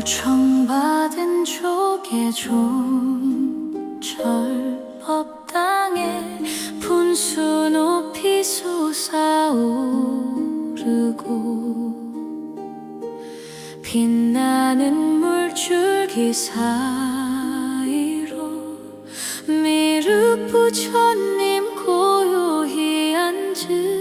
요청받은 조개 종 절법당에 분수 높이 솟아오르고 빛나는 물줄기 사이로 미륵 부처님 고요히 앉으시네.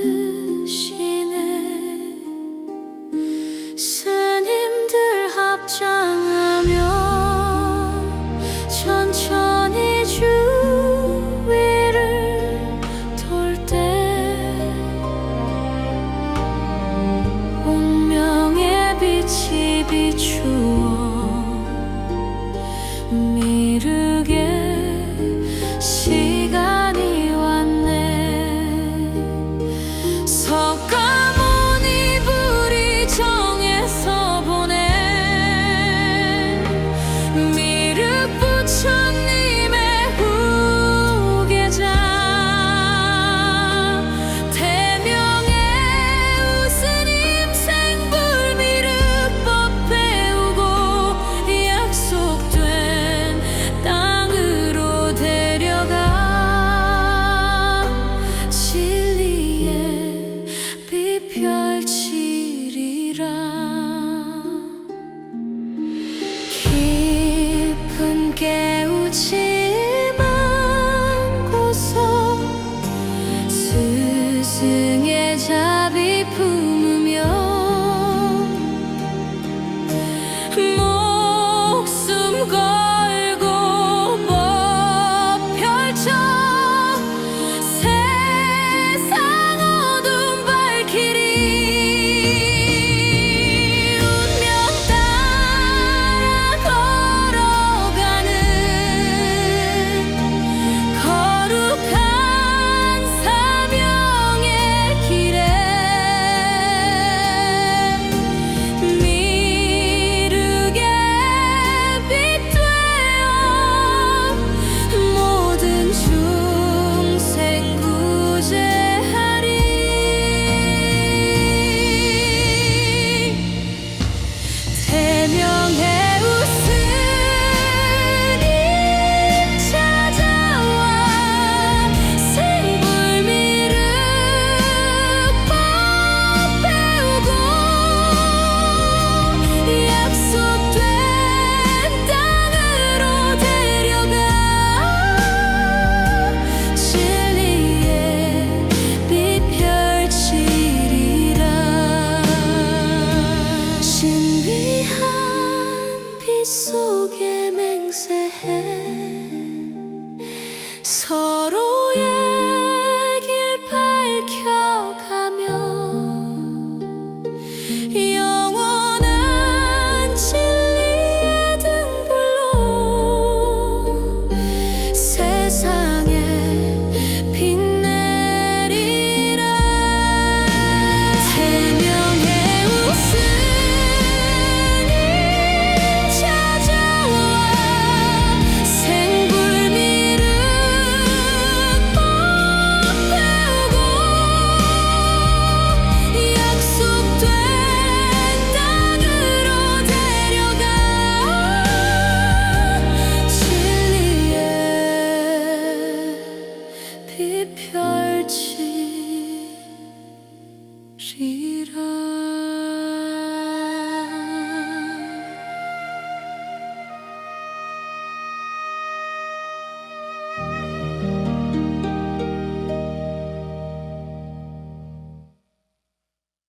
So come 起。 해. 서로 peace.